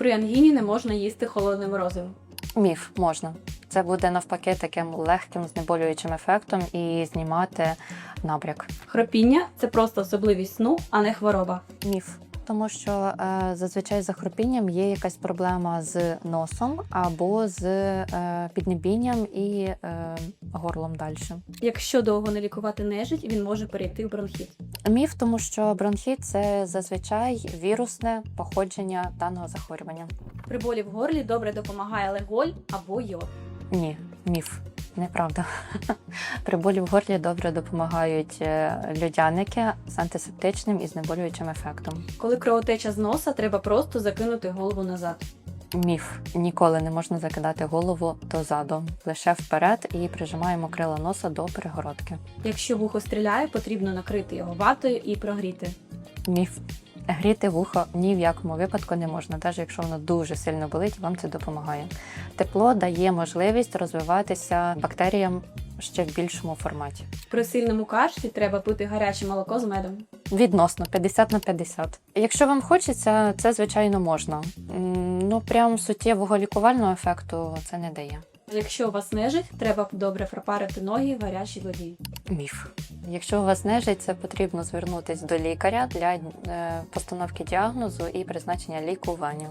При ангіні не можна їсти холодне морозиво. Міф можна. Це буде навпаки таким легким знеболюючим ефектом і знімати набряк. Хропіння це просто особливість сну, а не хвороба. Міф. Тому що е, зазвичай за хропінням є якась проблема з носом або з е, піднебінням і е, горлом далі. Якщо довго не лікувати нежить, він може перейти в бронхіт. Міф, тому що бронхіт це зазвичай вірусне походження даного захворювання. При болі в горлі добре допомагає леголь або йод. Ні, міф. Неправда. При болі в горлі добре допомагають е, льодяники з антисептичним і знеболюючим ефектом. Коли кровотеча з носа, треба просто закинути голову назад. Міф ніколи не можна закидати голову дозаду, лише вперед і прижимаємо крила носа до перегородки. Якщо вухо стріляє, потрібно накрити його ватою і прогріти. Міф. Гріти вухо ні в якому випадку не можна, навіть якщо воно дуже сильно болить, вам це допомагає. Тепло дає можливість розвиватися бактеріям ще в більшому форматі. При сильному кашлі треба пити гаряче молоко з медом. Відносно 50 на 50. Якщо вам хочеться, це звичайно можна. Ну прям суттєвого лікувального ефекту це не дає. Якщо у вас нежить, треба добре пропарити ноги в гарячій воді. Міф. Якщо у вас нежить, це потрібно звернутися до лікаря для е, постановки діагнозу і призначення лікування.